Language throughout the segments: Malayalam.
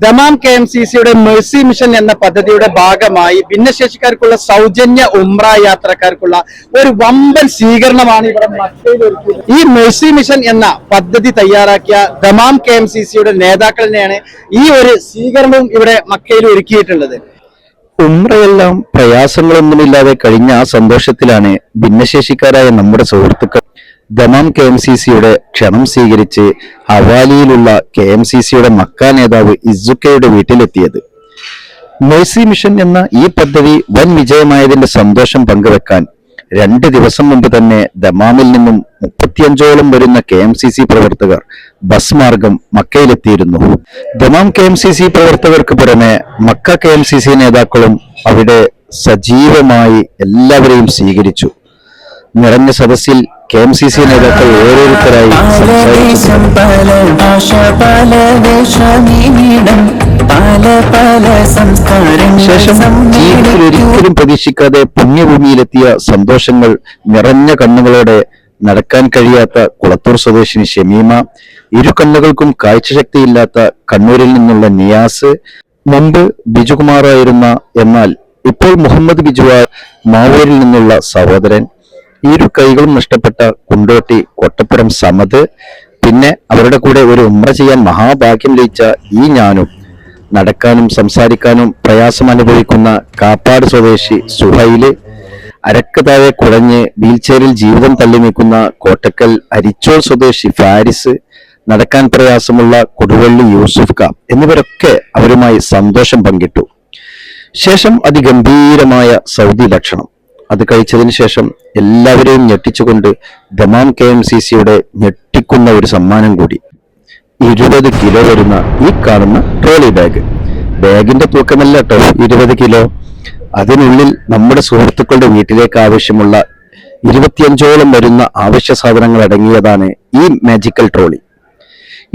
ദമാം കെ എം സി സിയുടെ മെഴ്സി മിഷൻ എന്ന പദ്ധതിയുടെ ഭാഗമായി ഭിന്നശേഷിക്കാർക്കുള്ള സൗജന്യ ഉംറ യാത്രക്കാർക്കുള്ള ഒരു വമ്പൻ സ്വീകരണമാണ് ഇവിടെ ഈ മെഴ്സി മിഷൻ എന്ന പദ്ധതി തയ്യാറാക്കിയ ദമാം കെ എം സി സിയുടെ നേതാക്കൾ തന്നെയാണ് ഈ ഒരു സ്വീകരണവും ഇവിടെ മക്കയിൽ ഒരുക്കിയിട്ടുള്ളത്. ഉമ്രയെല്ലാം പ്രയാസങ്ങളൊന്നുമില്ലാതെ കഴിഞ്ഞ ആ സന്തോഷത്തിലാണ് ഭിന്നശേഷിക്കാരായ നമ്മുടെ സുഹൃത്തുക്കൾ ദമാം കെ എം സി സിയുടെ ക്ഷണം സ്വീകരിച്ച് ഹവാലിയിലുള്ള കെ എം സി സിയുടെ മക്ക നേതാവ് ഇസുക്കയുടെ വീട്ടിലെത്തിയത്. മേഴ്സി മിഷൻ എന്ന ഈ പദ്ധതി വൻ വിജയമായതിന്റെ സന്തോഷം പങ്കുവെക്കാൻ രണ്ട് ദിവസം മുമ്പ് തന്നെ ദമാമിൽ നിന്നും മുപ്പത്തിയഞ്ചോളം വരുന്ന കെ എം സി സി പ്രവർത്തകർ ബസ് മാർഗം മക്കയിലെത്തിയിരുന്നു. Dammam K M C C പ്രവർത്തകർക്ക് പുറമെ Mecca K M C C നേതാക്കളും അവിടെ സജീവമായി എല്ലാവരെയും സ്വീകരിച്ചു. നിറഞ്ഞ സദസ്സിൽ കെ എം സി സി നേതാക്കൾ ഓരോരുത്തരായി ശേഷം ജീവിതത്തിൽ ഒരിക്കലും പ്രതീക്ഷിക്കാതെ പുണ്യഭൂമിയിലെത്തിയ സന്തോഷങ്ങൾ നിറഞ്ഞ കണ്ണുകളോടെ നടക്കാൻ കഴിയാത്ത കുളത്തൂർ സ്വദേശിനി ഷമീമ ഇരു കണ്ണുകൾക്കും കാഴ്ചശക്തിയില്ലാത്ത കണ്ണൂരിൽ നിന്നുള്ള നിയാസ് മുമ്പ് ബിജുകുമാറായിരുന്ന എന്നാൽ ഇപ്പോൾ മുഹമ്മദ് ബിജുവാർ മാവൂരിൽ നിന്നുള്ള സഹോദരൻ. ഇരു കൈകളും നഷ്ടപ്പെട്ട കുണ്ടോട്ടി കൊട്ടപ്പുറം സമത്. പിന്നെ അവരുടെ കൂടെ ഒരു ഉമ്ര ചെയ്യാൻ മഹാഭാഗ്യം ലയിച്ച ഈ ഞാനും നടക്കാനും സംസാരിക്കാനും പ്രയാസം അനുഭവിക്കുന്ന കാപ്പാട് സ്വദേശി സുഹൈൽ അരക്ക് താഴെ കുഴഞ്ഞ് വീൽചെയറിൽ ജീവിതം തള്ളി നിൽക്കുന്ന കോട്ടക്കൽ അരിച്ചോൾ സ്വദേശി ഫാരിസ് നടക്കാൻ പ്രയാസമുള്ള കൊടുവള്ളി യൂസുഫ് ക എന്നിവരൊക്കെ അവരുമായി സന്തോഷം പങ്കിട്ടു. ശേഷം അതിഗംഭീരമായ സൗദി ഭക്ഷണം. അത് കഴിച്ചതിന് ശേഷം എല്ലാവരെയും ഞെട്ടിച്ചുകൊണ്ട് ദമാം കെ എം സി സിയുടെ ഞെട്ടിക്കുന്ന ഒരു സമ്മാനം കൂടി. ഇരുപത് കിലോ വരുന്ന ഈ കാണുന്ന ട്രോളി ബാഗ്. ബാഗിന്റെ തൂക്കമല്ല കേട്ടോ ഇരുപത് കിലോ. അതിനുള്ളിൽ നമ്മുടെ സുഹൃത്തുക്കളുടെ വീട്ടിലേക്ക് ആവശ്യമുള്ള ഇരുപത്തിയഞ്ചോളം വരുന്ന ആവശ്യ സാധനങ്ങൾ അടങ്ങിയതാണ് ഈ മാജിക്കൽ ട്രോളി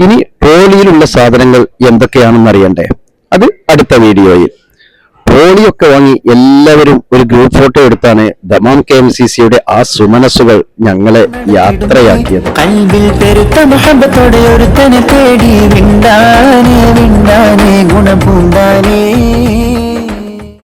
ഇനി ട്രോളിയിലുള്ള സാധനങ്ങൾ എന്തൊക്കെയാണെന്ന് അറിയണ്ടേ? അത് അടുത്ത വീഡിയോയിൽ. ട്രോളിയൊക്കെ വാങ്ങി എല്ലാവരും ഒരു ഗ്രൂപ്പ് ഫോട്ടോ എടുത്താണ് ദമാം കെ എം സി സിയുടെ ആ സുമനസ്സുകൾ ഞങ്ങളെ യാത്രയാക്കിയത്. കൽവിൽ പെരുത്ത മുഹബത്തോടെ ഒരുത്തനെ തേടി വിണ്ടാനേ